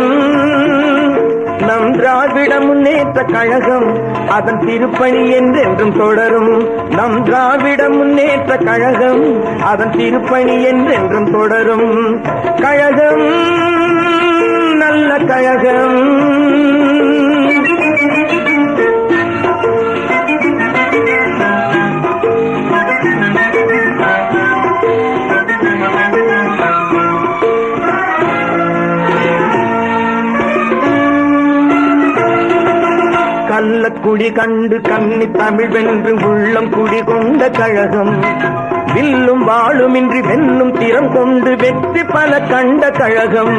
கழகம் நம் திராவிட முன்னேற்ற கழகம் அதன் திருப்பணி என்றென்றும் தொடரும். நம் திராவிட முன்னேற்ற கழகம் அதன் திருப்பணி என்றென்றும் தொடரும். கழகம் நல்ல கழகம். நல்ல குடி கண்டு கண்ணி தமிழ் வென்று உள்ளம் குடி கொண்ட கழகம். வில்லும் வாழுமின்றி வெல்லும் திறம் கொண்டு வெற்றி பல கண்ட கழகம்.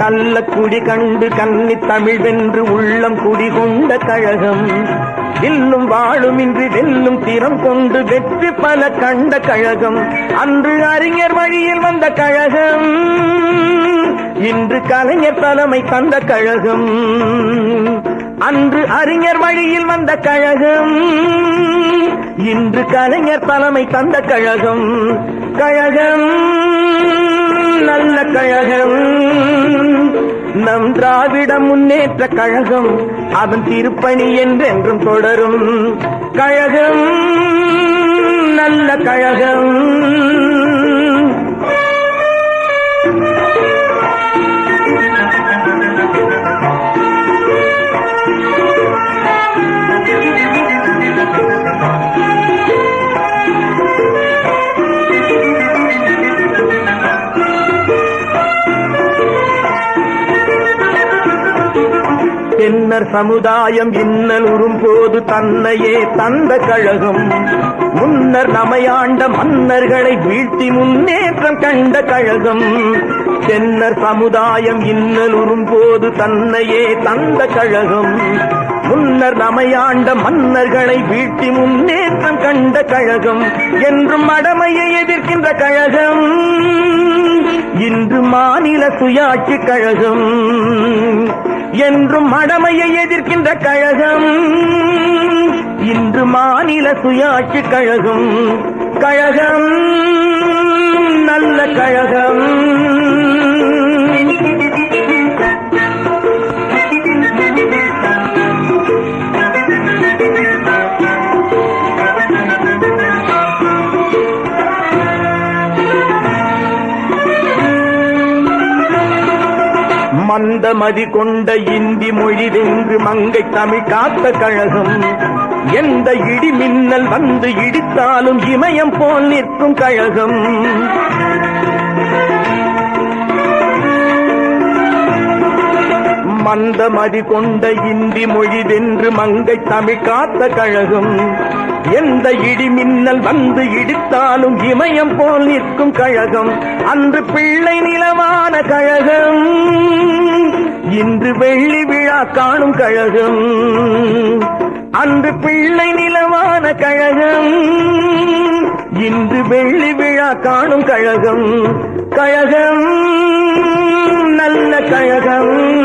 கள்ளக்குடி கண்டு கன்னி தமிழ் வென்று உள்ளம் குடி கொண்ட கழகம். வில்லும் வாழுமின்றி வெல்லும் திறம் கொண்டு வெற்றி பல கண்ட கழகம். அன்று அறிஞர் வழியில் வந்த கழகம். இன்று கலைஞர் தலைமை தந்த கழகம். அன்று அறிஞர் வழியில் வந்த கழகம். இன்று கலைஞர் தலைமை தந்த கழகம். கழகம் நல்ல கழகம். நம் திராவிட முன்னேற்ற கழகம் அதன் திருப்பணி என்றென்றும் தொடரும். கழகம் நல்ல கழகம். தென்னர் சமுதாயம் இன்னல் உறும்போது தன்னையே தந்த கழகம். முன்னர் நமையாண்ட மன்னர்களை வீழ்த்தி முன்னேற்றம் கண்ட கழகம். தென்னர் சமுதாயம் இன்னல் உறும்போது தன்னையே தந்த கழகம். முன்னர் நமையாண்ட மன்னர்களை வீழ்த்தி முன்னேற்றம் கண்ட கழகம். என்றும் மடமையை எதிர்க்கின்ற கழகம். இன்று மாநில சுயாட்சி கழகம். என்றும் மடமையை எதிர்க்கின்ற கழகம். இன்று மாநில சுயாட்சி கழகம். கழகம் நல்ல கழகம். மந்த மதி கொண்ட இந்தி மொழி வென்று மங்கை தமிழ் காத்த கழகம்? எந்த இடி மின்னல் வந்து இடித்தாலும் இமயம் போல் நிற்கும் கழகம்? மந்த மதி கொண்ட இந்தி மொழி வென்று மங்கை தமிழ் காத்த கழகம்? எந்த இடி மின்னல் வந்து இடித்தாலும் இமயம் போல் நிற்கும் கழகம்? அன்று பிள்ளை நிலமான கழகம்? இன்று வெள்ளி விழா காணும் கழகம். அன்று பிள்ளை நிலவான கழகம். இன்று வெள்ளி விழா காணும் கழகம். கழகம் நல்ல கழகம்.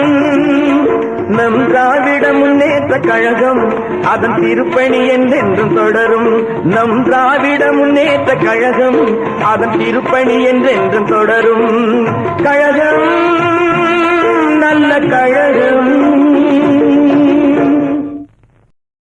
நம் திராவிட முன்னேற்ற கழகம் அதன் திருப்பணி என்றென்றும் தொடரும். நம் திராவிட முன்னேற்ற கழகம் அதன் திருப்பணி என்றென்றும் தொடரும். கழகம் 但愿人。